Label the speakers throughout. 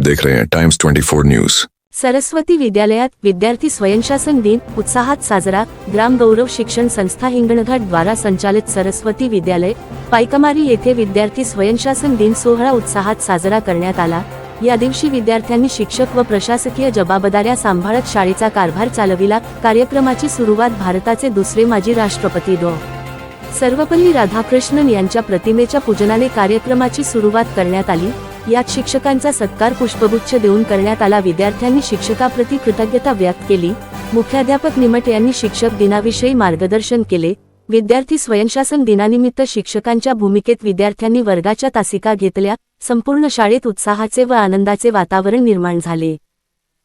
Speaker 1: देख रहे हैं टाइम्स 24 न्यूज
Speaker 2: सरस्वती विद्यालयात विद्यार्थी स्वयंशासन दिन उत्साहात साजरा ग्राम गौरव शिक्षण संस्था हिंगणघाट द्वारा संचालित सरस्वती विद्यालय पायकमारी येथे विद्यार्थी स्वयंशासन दिन सोहळा उत्साहात साजरा करण्यात आला. या दिवशी विद्यार्थ्यांनी शिक्षक व प्रशासकीय जबाबदाऱ्या सांभाळत शाळेचा कारभार चालविला. कार्यक्रमाची सुरुवात भारताचे दुसरे माजी राष्ट्रपती डॉ. सर्वपल्ली राधाकृष्णन यांच्या प्रतिमेच्या पूजनाने कार्यक्रमाची सुरुवात करण्यात आली. यात शिक्षकांचा सत्कार पुष्पगुच्छ देऊन करण्यात आला. विद्यार्थ्यांनी शिक्षकाप्रती कृतज्ञता व्यक्त केली. मुख्याध्यापक निमट यांनी शिक्षक दिनाविषयी मार्गदर्शन केले. विद्यार्थी स्वयंशासन दिनानिमित्त शिक्षकांच्या भूमिकेत विद्यार्थ्यांनी वर्गाच्या तासिका घेतल्या. संपूर्ण शाळेत उत्साहाचे व आनंदाचे वातावरण निर्माण झाले.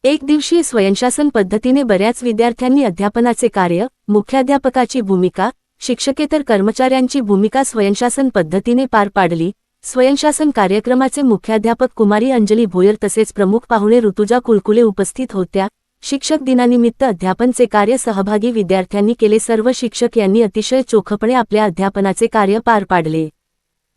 Speaker 2: एक दिवशी स्वयंशासन पद्धतीने बऱ्याच विद्यार्थ्यांनी अध्यापनाचे कार्य मुख्याध्यापकाची भूमिका शिक्षकेतर कर्मचाऱ्यांची भूमिका स्वयंशासन पद्धतीने पार पाडली. स्वयंशासन कार्यक्रमाचे मुख्याध्यापक कुमारी अंजली भोयर तसेच प्रमुख पाहुणे ऋतुजा कुलकुले उपस्थित होत्या. शिक्षक दिनानिमित्त अध्यापनचे कार्य सहभागी विद्यार्थ्यांनी केले. सर्व शिक्षक यांनी अतिशय चोखपणे आपल्या अध्यापनाचे कार्य पार पाडले.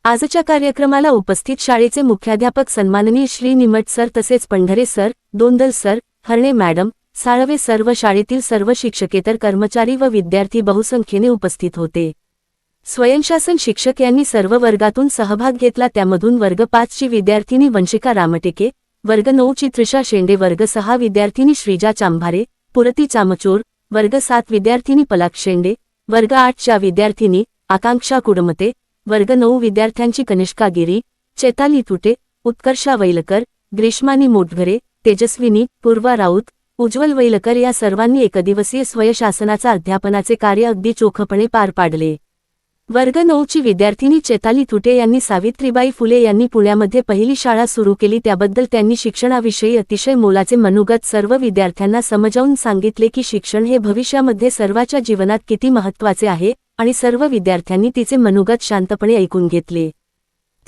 Speaker 2: आजच्या कार्यक्रमाला उपस्थित शाळेचे मुख्याध्यापक सन्माननीय श्री निमट सर तसेच Pandhare sir Dondal sir Harne madam Salve सर्व शाळेतील सर्व शिक्षकेतर कर्मचारी व विद्यार्थी बहुसंख्येने उपस्थित होते. स्वयंशासन शिक्षक यांनी सर्व वर्गातून सहभाग घेतला. त्यामधून वर्ग पाचची विद्यार्थिनी वंशिका रामटेके वर्ग नऊची त्रिषा शेंडे वर्ग सहा विद्यार्थिनी श्रीजा चांभारे पुरती चामचोर वर्ग सात विद्यार्थिनी पलाक शेंडे वर्ग आठच्या विद्यार्थिनी आकांक्षा कुडमते वर्ग नऊ विद्यार्थ्यांची कनिष्का गिरी चेताली तुटे उत्कर्षा वैलकर ग्रीष्मानी मोटघरे तेजस्विनी पूर्वा राऊत उज्ज्वल वैलकर या सर्वांनी एकदिवसीय स्वयशासनाचा अध्यापनाचे कार्य अगदी चोखपणे पार पाडले. वर्ग नऊची विद्यार्थिनी चेताली तुटे यांनी सावित्रीबाई फुले यांनी पुण्यामध्ये पहिली शाळा सुरू केली. त्याबद्दल त्यांनी शिक्षणाविषयी अतिशय मोलाचे मनोगत सर्व विद्यार्थ्यांना समजावून सांगितले की शिक्षण हे भविष्यामध्ये सर्वाच्या जीवनात किती महत्त्वाचे आहे आणि सर्व विद्यार्थ्यांनी तिचे मनोगत शांतपणे ऐकून घेतले.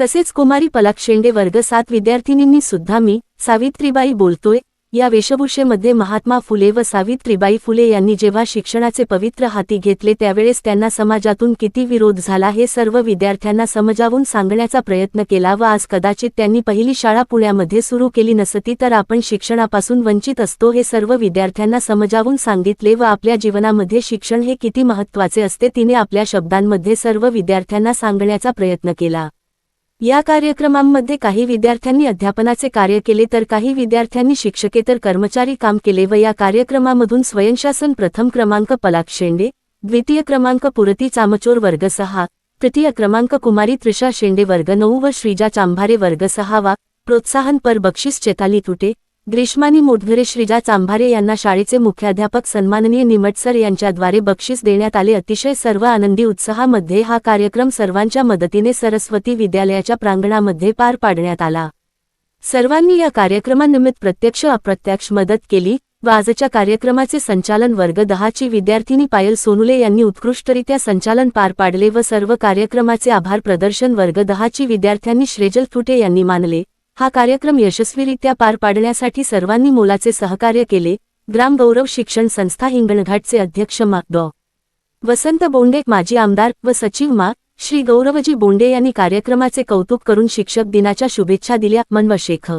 Speaker 2: तसेच कुमारी पलाक शेंडे वर्ग सात विद्यार्थिनींनी सुद्धा मी सावित्रीबाई बोलतोय या वेशभूषेमध्ये महात्मा फुले व सावित्रीबाई फुले यांनी जेव्हा शिक्षणाचे पवित्र हाती घेतले त्यावेळेस त्यांना समाजातून किती विरोध झाला हे सर्व विद्यार्थ्यांना समजावून सांगण्याचा प्रयत्न केला व आज कदाचित त्यांनी पहिली शाळा पुण्यामध्ये सुरू केली नसती तर आपण शिक्षणापासून वंचित असतो हे सर्व विद्यार्थ्यांना समजावून सांगितले व आपल्या जीवनामध्ये शिक्षण हे किती महत्त्वाचे असते तिने आपल्या शब्दांमध्ये सर्व विद्यार्थ्यांना सांगण्याचा प्रयत्न केला. या कार्यक्रमांमध्ये काही विद्यार्थ्यांनी अध्यापनाचे कार्य केले तर काही विद्यार्थ्यांनी शिक्षकेतर कर्मचारी काम केले व या कार्यक्रमामधून स्वयंशासन प्रथम क्रमांक पलाक शेंडे द्वितीय क्रमांक पुरती चामचोर वर्ग सहा तृतीय क्रमांक कुमारी त्रिषा शेंडे वर्ग नऊ व श्रीजा चांभारे वर्ग सहावा प्रोत्साहनपर बक्षीस चेताली तुटे ग्रीष्मानी मोटघरे श्रीजा चांभारे यांना शाळेचे मुख्याध्यापक सन्माननीय निमटसर यांच्याद्वारे बक्षीस देण्यात आले. अतिशय सर्व आनंदी उत्साहामध्ये हा कार्यक्रम सर्वांच्या मदतीने सरस्वती विद्यालयाच्या प्रांगणामध्ये पार पाडण्यात आला. सर्वांनी या कार्यक्रमानिमित्त प्रत्यक्ष अप्रत्यक्ष मदत केली. व आजच्या कार्यक्रमाचे संचालन वर्ग दहाची विद्यार्थिनी पायल सोनुले यांनी उत्कृष्टरित्या संचालन पार पाडले व सर्व कार्यक्रमाचे आभार प्रदर्शन वर्ग दहाची विद्यार्थ्यांनी श्रेजल फुटे यांनी मानले. हा कार्यक्रम यशस्वीरित्या पार पाडण्यासाठी सर्वांनी मोलाचे सहकार्य केले. ग्रामगौरव शिक्षण संस्था हिंगणघाटचे अध्यक्ष मा. डॉ. वसंत बोंडे माजी आमदार व सचिव मा. श्री गौरवजी बोंडे यांनी कार्यक्रमाचे कौतुक करून शिक्षक दिनाच्या शुभेच्छा दिल्या. मनव शेख